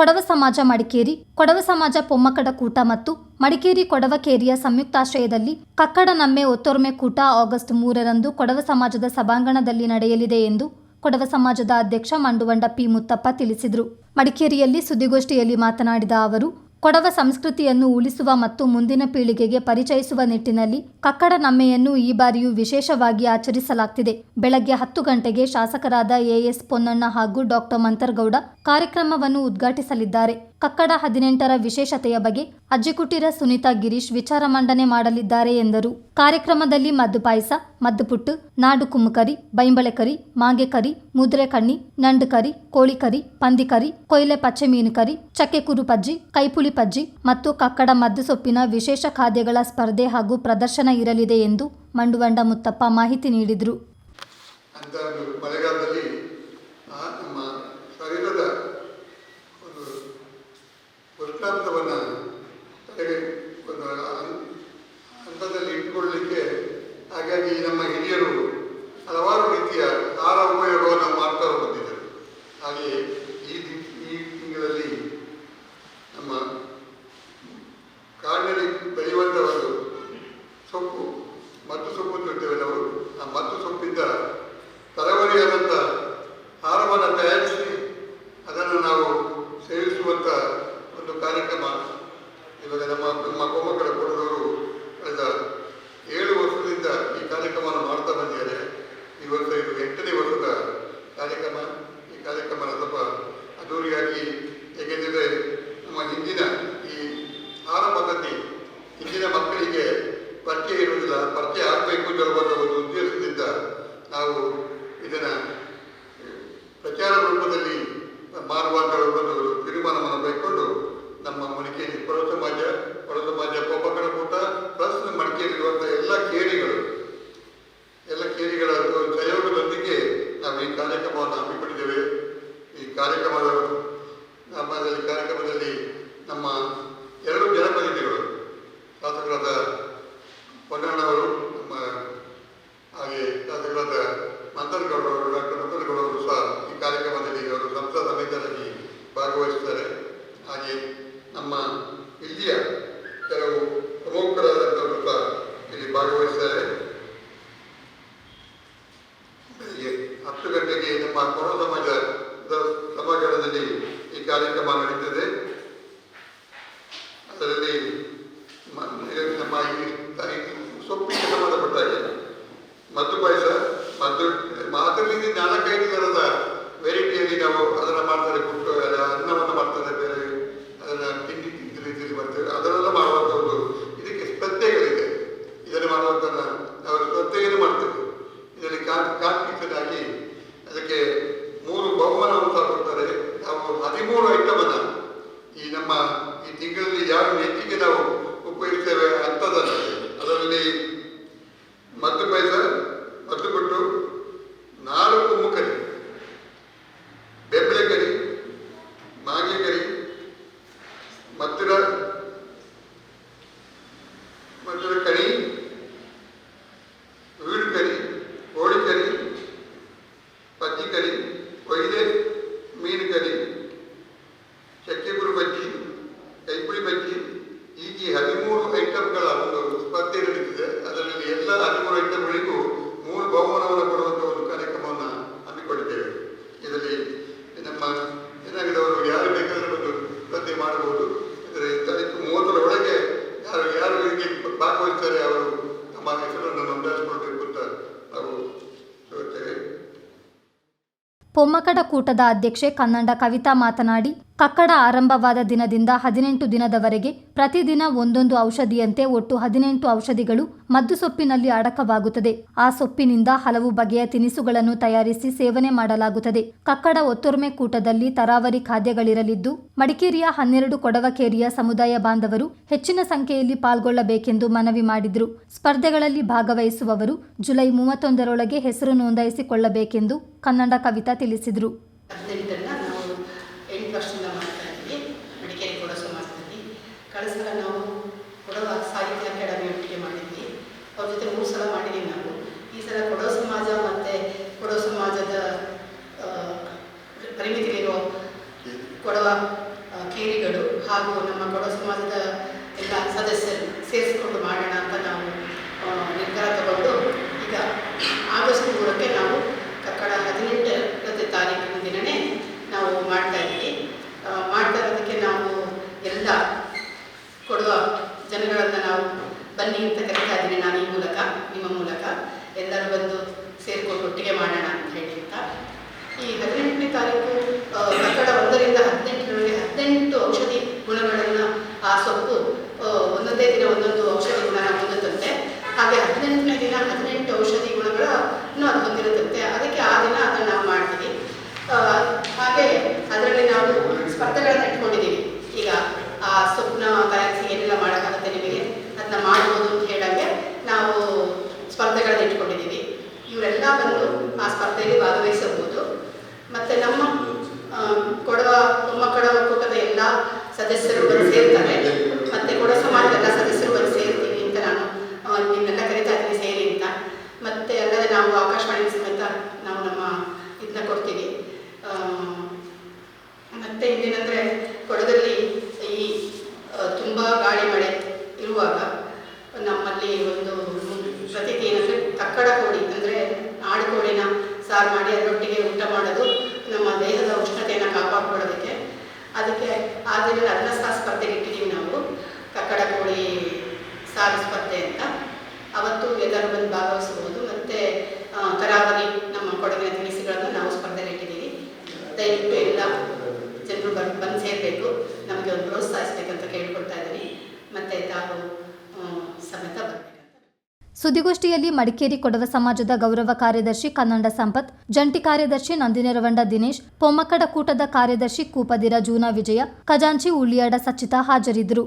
ಕೊಡವ ಸಮಾಜ ಮಡಿಕೇರಿ, ಕೊಡವ ಸಮಾಜ ಪೊಮ್ಮಕಡ ಕೂಟ ಮತ್ತು ಮಡಿಕೇರಿ ಕೊಡವ ಕೇರಿಯ ಸಂಯುಕ್ತಾಶ್ರಯದಲ್ಲಿ ಕಕ್ಕಡ ನಮ್ಮೆ ಒತ್ತೊರ್ಮೆ ಕೂಟ ಆಗಸ್ಟ್ ಮೂರರಂದು ಕೊಡವ ಸಮಾಜದ ಸಭಾಂಗಣದಲ್ಲಿ ನಡೆಯಲಿದೆ ಎಂದು ಕೊಡವ ಸಮಾಜದ ಅಧ್ಯಕ್ಷ ಮಂಡುವಂಡ ಪಿ ಮುತ್ತಪ್ಪ ತಿಳಿಸಿದರು. ಮಡಿಕೇರಿಯಲ್ಲಿ ಸುದ್ದಿಗೋಷ್ಠಿಯಲ್ಲಿ ಮಾತನಾಡಿದ ಅವರು ಕೊಡವ ಸಂಸ್ಕೃತಿಯನ್ನು ಉಳಿಸುವ ಮತ್ತು ಮುಂದಿನ ಪೀಳಿಗೆಗೆ ಪರಿಚಯಿಸುವ ನಿಟ್ಟಿನಲ್ಲಿ ಕಕ್ಕಡ ನಮ್ಮೆಯನ್ನು ಈ ಬಾರಿಯೂ ವಿಶೇಷವಾಗಿ ಆಚರಿಸಲಾಗ್ತಿದೆ. ಬೆಳಗ್ಗೆ ಹತ್ತು ಗಂಟೆಗೆ ಶಾಸಕರಾದ ಎಎಸ್ ಪೊನ್ನಣ್ಣ ಹಾಗೂ ಡಾಕ್ಟರ್ ಮಂತರ್ಗೌಡ ಕಾರ್ಯಕ್ರಮವನ್ನು ಉದ್ಘಾಟಿಸಲಿದ್ದಾರೆ. ಕಕ್ಕಡ ಹದಿನೆಂಟರ ವಿಶೇಷತೆಯ ಬಗ್ಗೆ ಅಜ್ಜಿಕುಟೀರ ಸುನೀತಾ ಗಿರೀಶ್ ವಿಚಾರ ಮಂಡನೆ ಮಾಡಲಿದ್ದಾರೆ ಎಂದರು. ಕಾರ್ಯಕ್ರಮದಲ್ಲಿ ಮದ್ದು ಪಾಯಸ, ಮದ್ದು ಪುಟ್ಟು, ನಾಡು ಕುಮ್ಮಕರಿ ಬೈಂಬಳೆ ಕರಿ ಮಾಗೆ ಕರಿ ಮುದ್ರೆ ಕಣ್ಣಿ, ನಂಡು ಕರಿ, ಕೋಳಿ ಕರಿ, ಪಂದಿ ಕರಿ, ಕೊಯ್ಲೆ ಪಚ್ಚೆ ಮೀನು ಕರಿ, ಚಕ್ಕೆ ಕುರು ಪಜ್ಜಿ ಕೈಪುಳಿ ಪಜ್ಜಿ ಮತ್ತು ಕಕ್ಕಡ ಮದ್ದು ಸೊಪ್ಪಿನ ವಿಶೇಷ ಖಾದ್ಯಗಳ ಸ್ಪರ್ಧೆ ಹಾಗೂ ಪ್ರದರ್ಶನ ಇರಲಿದೆ ಎಂದು ಮಂಡುವಂಡ ಮುತ್ತಪ್ಪ ಮಾಹಿತಿ ನೀಡಿದರು ಅಂತ ಒಂದು ಮಳೆಗಾಲದಲ್ಲಿ ಆ ನಮ್ಮ ಶರೀರದ ಒಂದು ತಲೆಗೆ ಒಂದು ಹಂತದಲ್ಲಿ ಇಟ್ಟುಕೊಳ್ಳಲಿಕ್ಕೆ ಹಾಗಾಗಿ ನಮ್ಮ ಹಿರಿಯರು ಹಲವಾರು ರೀತಿಯ ಆಹಾರ ಉಪಯೋಗವನ್ನು ಮಾಡ್ತಾ ಬಂದಿದ್ದರು. ಹಾಗೆಯೇ ಈ ಈ ತಿಂಗಳಲ್ಲಿ ನಮ್ಮ ಕಾಡಿನಲ್ಲಿ ಬೆಳೆಯುವಂಥ ಒಂದು ಸೊಪ್ಪು ಮತ್ತು ಸೊಪ್ಪು ತಿಂತೇವೆ ನಾವು ಆ ಮತ್ತು ಸೊಪ್ಪಿಂದ ತರವರಿಯಾದಂಥ ಆಹಾರವನ್ನು ತಯಾರಿಸಿ ಅದನ್ನು ನಾವು ಸೇವಿಸುವಂಥ ಒಂದು ಕಾರ್ಯಕ್ರಮ. ಇವಾಗ ನಮ್ಮ ನಮ್ಮ ಕೋಮಗಳ ಕೊಡದವರು ಕಳೆದ ಏಳು ವರ್ಷದಿಂದ ಈ ಕಾರ್ಯಕ್ರಮವನ್ನು ಮಾಡ್ತಾ ಬಂದಿದ್ದಾರೆ. ಈ ವರ್ಷ ಇದು ಎಂಟನೇ ವರ್ಷದ ಕಾರ್ಯಕ್ರಮ. ಕಾರ್ಯಕ್ರಮವನ್ನು ಹಮ್ಮಿಕೊಂಡಿದ್ದೇವೆ. ಈ ಕಾರ್ಯಕ್ರಮದ ನಮ್ಮಲ್ಲಿ ಕಾರ್ಯಕ್ರಮದಲ್ಲಿ ನಮ್ಮ ಎರಡು ಜನಪ್ರತಿನಿಧಿಗಳು, ಶಾಸಕರಾದ ಪೊನ್ನಣ್ಣವರು ನಮ್ಮ ಹಾಗೆ ಶಾಸಕರಾದ ಮಂತನಗೌಡರು ಸಹ ಈ ಕಾರ್ಯಕ್ರಮದಲ್ಲಿ ಅವರು ಸಂಸದ ಸಮಿತಿಯಲ್ಲಿ ಭಾಗವಹಿಸಿದ್ದಾರೆ ಹಾಗೆ ನಮ್ಮ ಇಲ್ಲಿಯ ಕೆಲವು ಪ್ರಮುಖರಾದಂಥವರು ಸಹ ಇಲ್ಲಿ ಭಾಗವಹಿಸಿದ್ದಾರೆ ಬೆಳಿಗ್ಗೆ ಹತ್ತು ಗಂಟೆಗೆ ನಮ್ಮ ಕೊರ ಸಮಾಜದ ಸಭಾಂಗಣದಲ್ಲಿ ಈ ಕಾರ್ಯಕ್ರಮ ನಡೀತದೆ ಅದರಲ್ಲಿ ಮ- ನಮ್ಮ ಈ ಈ ಸೊಪ್ಪಿಗೆ ಸಂಬಂಧಪಟ್ಟ ಹಾಗೆ ಮದ್ದು ಪಾಯಸ ಮದ್ದು ಅದರಲ್ಲಿ ನಾಲ್ಕೈದು ಥರದ ವೆರೈಟಿಯಲ್ಲಿ ನಾವು ಅದನ್ನು ಮಾಡ್ತಾರೆ ಪುಟ್ಟು ಅಲ್ಲ, ಅನ್ನವನ್ನು ಮಾಡ್ತಾರೆ ಬೇರೆ ಅದನ್ನು ತಿಂಡಿ ತಿಂಡಿ ರೀತಿಯಲ್ಲಿ ಮಾಡ್ತೇವೆ ಅದನ್ನೆಲ್ಲ ಮಾಡುವಂಥ ಒಂದು ಇದಕ್ಕೆ ಸ್ಪರ್ಧೆಗಳಿದೆ ಇದನ್ನು ಮಾಡುವಂಥ ನಾವು ಸ್ಪರ್ಧೆಯನ್ನು ಮಾಡ್ತೇವೆ ಇದರಲ್ಲಿ ಕಾಂಪಿಟೇಷನ್ ಆಗಿ ಅದಕ್ಕೆ ಮೂರು ಬಹುಮಾನವನ್ನು ಸಹ ಕೊಡ್ತಾರೆ ನಾವು ಹದಿಮೂರು ಐಟಮನ್ನು ಈ ನಮ್ಮ ಈ ತಿಂಗಳಲ್ಲಿ ಯಾರು ಹೆಚ್ಚಿಗೆ ನಾವು ಉಪಯೋಗಿಸ್ತೇವೆ ಅಂಥದ್ದನ್ನು ಅದರಲ್ಲಿ ಮದ್ದು ಪಾಯಸ ಮದ್ದು ಕೊಟ್ಟು ನಾಲ್ಕು ಕುಮ್ಮುಕರಿ ಬೆಂಬಳೆ ಕರಿ ಮಾಗೆ ಕರಿ ಮಧುರ ಮಧುರ ಕರಿ ವೀಡು ಕರಿ ಕೋಳಿ ಕರಿ ಪಜ್ಜಿ ಕರಿ ಕೊಯ್ಲೆ ಮೀನು ಕರಿ ಚಕ್ಕೆಗುರು ಬಜ್ಜಿ ಕೈಪುಳಿ ಬಜ್ಜಿ ಹೀಗೆ ಹದಿಮೂರು ಐಟಮ್ಗಳ ಒಂದು ಸ್ಪರ್ಧೆ ನಡೀತಿದೆ ಅದರಲ್ಲಿ ಎಲ್ಲ ಹದಿಮೂರು ಐಟಮ್ಗಳಿಗೂ ಮೂರು ಬಹುಮಾನವನ್ನು ಕೊಡುವಂಥ ಒಂದು ಕಾರ್ಯಕ್ರಮವನ್ನು ಹಮ್ಮಿಕೊಂಡಿದ್ದೇವೆ ಇದರಲ್ಲಿ ನಮ್ಮ ಏನಾಗಿದವರು ಯಾರು ಬೇಕಾದರೂ ಒಂದು ಸ್ಪರ್ಧೆ ಮಾಡಬಹುದು ಅಂದರೆ ತಾರೀಕು ಮೂವತ್ತರ ಒಳಗೆ ಯಾರು ಯಾರು ಇದಕ್ಕೆ ಭಾಗವಹಿಸ್ತಾರೆ ಅವರು ತಮ್ಮ ಹೆಸರನ್ನು ನೋಂದಾಯಿಸಿಕೊಳ್ಬೇಕು ಅಂತ ನಾವು ಹೇಳ್ತೇವೆ ಪೊಮ್ಮಕಡ ಕೂಟದ ಅಧ್ಯಕ್ಷೆ ಕನ್ನಡ ಕವಿತಾ ಮಾತನಾಡಿ ಕಕ್ಕಡ ಆರಂಭವಾದ ದಿನದಿಂದ ಹದಿನೆಂಟು ದಿನದವರೆಗೆ ಪ್ರತಿದಿನ ಒಂದೊಂದು ಔಷಧಿಯಂತೆ ಒಟ್ಟು ಹದಿನೆಂಟು ಔಷಧಿಗಳು ಮದ್ದು ಸೊಪ್ಪಿನಲ್ಲಿ ಅಡಕವಾಗುತ್ತದೆ. ಆ ಸೊಪ್ಪಿನಿಂದ ಹಲವು ಬಗೆಯ ತಿನಿಸುಗಳನ್ನು ತಯಾರಿಸಿ ಸೇವನೆ ಮಾಡಲಾಗುತ್ತದೆ. ಕಕ್ಕಡ ಒತ್ತೊರ್ಮೆ ಕೂಟದಲ್ಲಿ ತರಾವರಿ ಖಾದ್ಯಗಳಿರಲಿದ್ದು, ಮಡಿಕೇರಿಯ ಹನ್ನೆರಡು ಕೊಡವಕೇರಿಯ ಸಮುದಾಯ ಬಾಂಧವರು ಹೆಚ್ಚಿನ ಸಂಖ್ಯೆಯಲ್ಲಿ ಪಾಲ್ಗೊಳ್ಳಬೇಕೆಂದು ಮನವಿ ಮಾಡಿದರು. ಸ್ಪರ್ಧೆಗಳಲ್ಲಿ ಭಾಗವಹಿಸುವವರು ಜುಲೈ ಮೂವತ್ತೊಂದರೊಳಗೆ ಹೆಸರು ನೋಂದಾಯಿಸಿಕೊಳ್ಳಬೇಕೆಂದು ಕನ್ನಡ ಕವಿತಾ ತಿಳಿಸಿದರು ಹದಿನೆಂಟನ್ನು ನಾವು ಎಂಟು ವರ್ಷದಿಂದ ಮಾಡ್ತಾ ಇದ್ದೀವಿ ಮಡಿಕೇರಿ ಕೊಡೋ ಸಮಾಜದಲ್ಲಿ ಕಳೆದ ಸಲ ನಾವು ಕೊಡವ ಸಾಹಿತ್ಯ ಅಕಾಡೆಮಿ ಒಟ್ಟಿಗೆ ಮಾಡಿದ್ವಿ ಅವ್ರ ಜೊತೆ ಮೂರು ಸಲ ಮಾಡಿದ್ದೀವಿ ನಾವು ಈ ಸಲ ಕೊಡೋ ಸಮಾಜ ಮತ್ತು ಕೊಡೋ ಸಮಾಜದ ಆ, ಪರಿಮಿತಿಗಳಿರೋ ಕೊಡವ ಆ, ಕೇರಿಗಳು ಹಾಗೂ ನಮ್ಮ ಕೊಡವ ಸಮಾಜದ ಎಲ್ಲ ಸದಸ್ಯರು ಸೇರಿಸಿಕೊಂಡು ಮಾಡೋಣ ಅಂತ ನಾವು ನಿರ್ಧಾರ ತಗೊಂಡು ಈಗ ಆಗಸ್ಟ್ ಮೂರಕ್ಕೆ ನಾವು ಕಕ್ಕಡ ಹದಿನೆಂಟನೇ ತಾರೀಕಿನ ದಿನವೇ ನಾವು ಮಾಡ್ತಾ ಇದ್ದೀವಿ. ಮಾಡ್ತಾ ಇರೋದಕ್ಕೆ ನಾವು ಎಲ್ಲ ಕೊಡುವ ಜನಗಳನ್ನು ನಾವು ಬನ್ನಿ ಅಂತ ಕರಿತಾ ಇದ್ದೀನಿ ನಾನು ಈ ಮೂಲಕ, ನಿಮ್ಮ ಮೂಲಕ. ಎಲ್ಲರೂ ಬಂದು ಸೇರಿಕೊಂಡು ಒಟ್ಟಿಗೆ ಮಾಡೋಣ ಅಂತ ಹೇಳಿ ಅಂತ. ಈ ಹದಿನೆಂಟನೇ ತಾರೀಕು ಕಕ್ಕಡ ಒಂದರಿಂದ ಹದಿನೆಂಟರವರೆಗೆ ಹದಿನೆಂಟು ಔಷಧಿ ಗುಣಗಳನ್ನು ಆ ಸೊಪ್ಪು ಒಂದೊಂದೇ ಔಷಧಿ ಗುಣ ಹೊಂದುತ್ತಂತೆ. ಹಾಗೆ ಹದಿನೆಂಟನೇ ದಿನ, ಹದಿನೆಂಟು ಔಷಧಿ ಗುಣಗಳನ್ನು ಅದು ಹೊಂದಿರುತ್ತಂತೆ. ಅದಕ್ಕೆ ಆ ದಿನ ಅದನ್ನು ನಾವು ಮಾಡ್ತೀವಿ. ಹಾಗೆ ಅದರಲ್ಲಿ ನಾವು ಸ್ಪರ್ಧೆಗಳನ್ನು ಇಟ್ಕೊಂಡಿದ್ದೀವಿ ಈಗ ಆ ಸೊಪ್ಪನ್ನ ತಯಾರಿಸಿ ಏನೆಲ್ಲ ಮಾಡೋಕ್ಕಾಗುತ್ತೆ ನಿಮಗೆ ಅದನ್ನ ಮಾಡ್ಬೋದು ಅಂತ ಹೇಳಂಗೆ ನಾವು ಸ್ಪರ್ಧೆಗಳನ್ನ ಇಟ್ಕೊಂಡಿದ್ದೀವಿ ಇವರೆಲ್ಲ ಬಂದು ಆ ಸ್ಪರ್ಧೆಯಲ್ಲಿ ಭಾಗವಹಿಸಬಹುದು ಮತ್ತು ನಮ್ಮ ಆ, ಕೊಡವ ಕೊಮ್ಮಕ್ಕಡವ ಕೂಟದ ಎಲ್ಲ ಸದಸ್ಯರು ಬಂದು ಸೇರ್ತಾರೆ ಮತ್ತು ಕೊಡ ಸಮಾಜದ ಎಲ್ಲ ಸದಸ್ಯರು ಬಂದು ಸೇರ್ತೀವಿ ಅಂತ ನಾನು ಆ, ನಿಮ್ಮೆಲ್ಲ ಕರಿತಾ ಇದ್ದೀನಿ ಸೇರಿ ಅಂತ ಮತ್ತು ಅಲ್ಲದೆ ನಾವು ಆಕಾಶವಾಣಿ ಸಮೇತ ನಾವು ನಮ್ಮ ಇದನ್ನ ಕೊಡ್ತೀವಿ ಆ, ಇನ್ನೇನಂದ್ರೆ ಕೊಡದಲ್ಲಿ ಈ ತುಂಬ ಗಾಳಿ ಮಳೆ ಇರುವಾಗ ನಮ್ಮಲ್ಲಿ ಒಂದು ಪ್ರತೀತಿ ಏನಂದರೆ ತಕ್ಕಡ ಕೋಳಿ, ಅಂದ್ರೆ ಆಡು ಕೋಳಿನ ಸಾರು ಮಾಡಿ ಅದರೊಟ್ಟಿಗೆ ಊಟ ಮಾಡೋದು ನಮ್ಮ ದೇಹದ ಉಷ್ಣತೆಯನ್ನು ಕಾಪಾಡ್ಕೊಳ್ಳೋದಕ್ಕೆ. ಅದಕ್ಕೆ ಆ ದಿನ ಅನ್ನ ಸಾರು ಸ್ಪರ್ಧೆಗೆ ಇಟ್ಟಿದ್ದೀವಿ ನಾವು, ತಕ್ಕಡ ಕೋಳಿ ಸಾರು ಸ್ಪರ್ಧೆ ಅಂತ. ಅವತ್ತು ಎಲ್ಲರೂ ಬಂದು ಭಾಗವಹಿಸಬಹುದು ಮತ್ತೆ ಆ, ತರಾವರಿ ನಮ್ಮ ಕೊಡಗಿನ ತಿನಿಸುಗಳನ್ನು ನಾವು ಸ್ಪರ್ಧೆಗೆ ಇಟ್ಟಿದ್ದೀವಿ ದಯವಿಟ್ಟು ಎಲ್ಲ ಜನರು ಸೇರಬೇಕು ನಮಗೆ ಒಂದು ಪ್ರೋತ್ಸಾಹಿಸಬೇಕಂತ ಕೇಳ್ಕೊಳ್ತಾ ಇದ್ದೀನಿ. ಮತ್ತೆ ತಾವು ಸಮೇತ ಸುದ್ದಿಗೋಷ್ಠಿಯಲ್ಲಿ ಮಡಿಕೇರಿ ಕೊಡವ ಸಮಾಜದ ಗೌರವ ಕಾರ್ಯದರ್ಶಿ ಕನ್ನಡ ಸಂಪತ್, ಜಂಟಿ ಕಾರ್ಯದರ್ಶಿ ನಂದಿನೆರವಂಡ ದಿನೇಶ್, ಪೊಮ್ಮಕ್ಕಡ ಕೂಟದ ಕಾರ್ಯದರ್ಶಿ ಕೂಪದಿರ ಜೂನಾ ವಿಜಯ, ಖಜಾಂಚಿ ಉಳ್ಳಿಯಾಡ ಸಚ್ಚಿತ ಹಾಜರಿದ್ದರು.